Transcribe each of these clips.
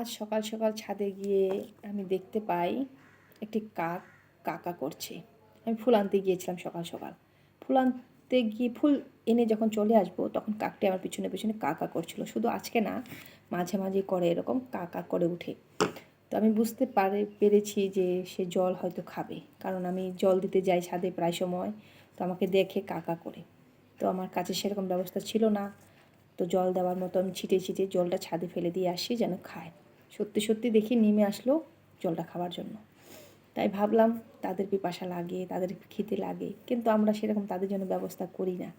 আজ সকাল সকাল ছাদে গিয়ে আমি দেখতে পাই একটি কাক কাকা করছে। আমি ফুল আনতে গিয়েছিলাম সকাল সকাল। ফুল আনতে গিয়ে, ফুল এনে যখন চলে আসব, তখন কাকটি আমার পিছনে পিছনে কাকা করছিল। শুধু আজকে না, মাঝে মাঝে করে এরকম কাকা করে উঠে। তো আমি বুঝতে পারে, পেরেছি যে সে জল হয়তো খাবে। কারণ আমি জল দিতে যাই ছাদে প্রায় সময়, তো আমাকে দেখে কাকা করে। তো আমার কাছে সেরকম ব্যবস্থা ছিল না। তো জল দেওয়ার মতো আমি ছিটে ছিটে জলটা ছাদে ফেলে দিয়ে আসি, যেন খায়। সত্যি সত্যি দেখি নেমে আসলো জলটা খাওয়ার জন্য। তাই ভাবলাম তাদের পিপাসা লাগে, তাদের খেতে লাগে, কিন্তু আমরা সেরকম তাদের জন্য ব্যবস্থা করি না।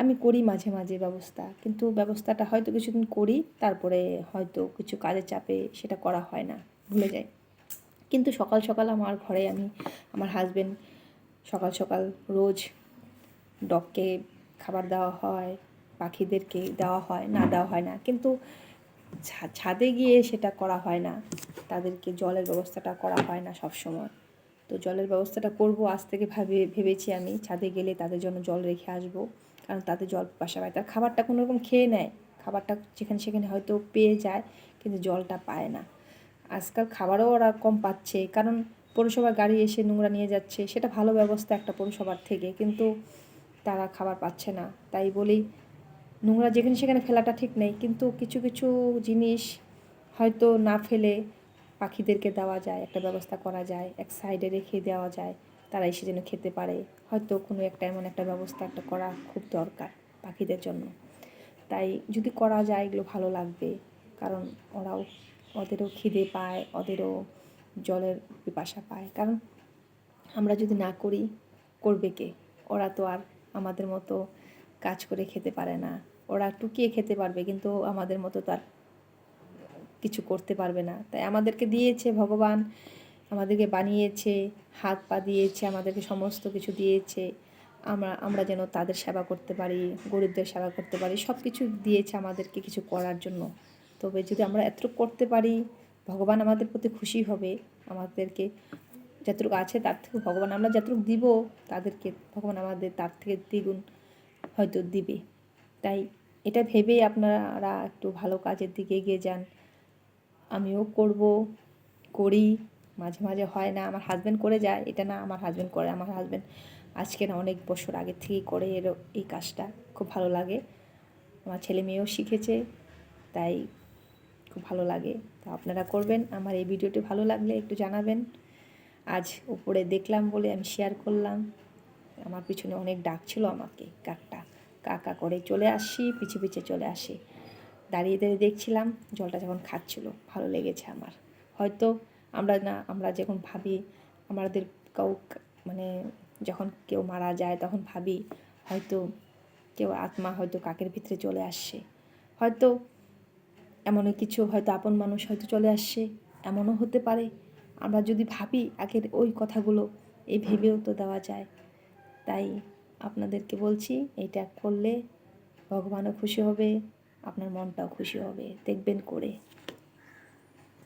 আমি করি মাঝে মাঝে ব্যবস্থা, কিন্তু ব্যবস্থাটা হয়তো কিছুদিন করি, তারপরে হয়তো কিছু কাজের চাপে সেটা করা হয় না, ভুলে যাই। কিন্তু সকাল সকাল আমার ঘরে আমি, আমার হাজব্যান্ড সকাল সকাল রোজ ডগকে খাবার দেওয়া হয়, পাখিদেরকে দেওয়া হয়, না দেওয়া হয় না। কিন্তু ছাদে গিয়ে সেটা করা হয় না। তাদেরকে জলের ব্যবস্থাটা করা হয় না সব সময় তো জলের ব্যবস্থাটা করব আজ থেকে ভাবে, ভেবেছি আমি, ছাদে গেলে তাদের জন্য জল রেখে আসব। কারণ তাদের জল বাসা পায় তার খাবারটা কোনো রকম খেয়ে নেয়। খাবারটা যেখানে সেখানে হয়তো পেয়ে যায়, কিন্তু জলটা পায় না। আজকাল খাবারও ওরা কম পাচ্ছে। কারণ পৌরসভার গাড়ি এসে নোংরা নিয়ে যাচ্ছে। সেটা ভালো ব্যবস্থা একটা পৌরসভার থেকে, কিন্তু তারা খাবার পাচ্ছে না। তাই বলি নোংরা যেখানে সেখানে ফেলাটা ঠিক নেই, কিন্তু কিছু কিছু জিনিস হয়তো না ফেলে পাখিদেরকে দেওয়া যায়, একটা ব্যবস্থা করা যায়, এক সাইডে রেখে দেওয়া যায় তারা এসে যেন খেতে পারে। হয়তো কোনো একটা এমন একটা ব্যবস্থা একটা করা খুব দরকার পাখিদের জন্য। তাই যদি করা যায়, এগুলো ভালো লাগবে, কারণ ওরাও, ওদেরও খিদে পায়, ওদেরও জলের পিপাসা পায়। কারণ আমরা যদি না করি, করবে কে? ওরা তো আর আমাদের মতো কাজ করে খেতে পারে না। ওরা টুকিয়ে খেতে পারবে, কিন্তু আমাদের মতো তার কিছু করতে পারবে না। তাই আমাদেরকে দিয়েছে ভগবান, আমাদেরকে বানিয়েছে, হাত পা দিয়েছে, আমাদেরকে সমস্ত কিছু দিয়েছে। আমরা আমরা যেন তাদের সেবা করতে পারি গরিবদের সেবা করতে পারি সব কিছু দিয়েছে আমাদেরকে কিছু করার জন্য। তবে যদি আমরা এতটুকু করতে পারি, ভগবান আমাদের প্রতি খুশি হবে। আমাদেরকে যতটুকু আছে তার থেকে ভগবান আমরা যতটুকু দিব, তাদেরকে, ভগবান আমাদের তার থেকে দ্বিগুণ হয়তো দিবে। তাই এটা ভেবেই আপনারা একটু ভালো কাজের দিকে এগিয়ে যান। আমিও করব, করি। মাঝে মাঝে হয় না, আমার হাজব্যান্ড করে যায়, এটা না আমার হাজব্যান্ড করে, আমার হাজব্যান্ড আজকে না অনেক বছর আগে থেকেই করে এর, এই কাজটা, খুব ভালো লাগে। আমার ছেলে মেয়েও শিখেছে, তাই খুব ভালো লাগে। তো আপনারা করবেন, আমার এই ভিডিওটি ভালো লাগলে একটু জানাবেন। আজ উপরে দেখলাম বলে আমি শেয়ার করলাম। আমার পিছনে অনেক ডাক ছিল আমাকে, কাকটা। কাকা করে চলে আসি, পিছে পিছে চলে আসি। দাঁড়িয়ে দাঁড়িয়ে দেখছিলাম জলটা যখন খাচ্ছিল, ভালো লেগেছে আমার। হয়তো আমরা না, আমরা যখন ভাবি আমাদের কাউ মানে যখন কেউ মারা যায় তখন ভাবি হয়তো কেউ আত্মা হয়তো কাকের ভিতরে চলে আসছে। হয়তো এমন কিছু হয়তো আপন মানুষ হয়তো চলে আসছে, এমনও হতে পারে। আমরা যদি ভাবি আগের ওই কথাগুলো, এই ভেবেও তো দেওয়া যায়। তাই আপনাদেরকে বলছি এটা করলে ভগবানও খুশি হবে আপনার মনটাও খুশি হবে। দেখবেন করে।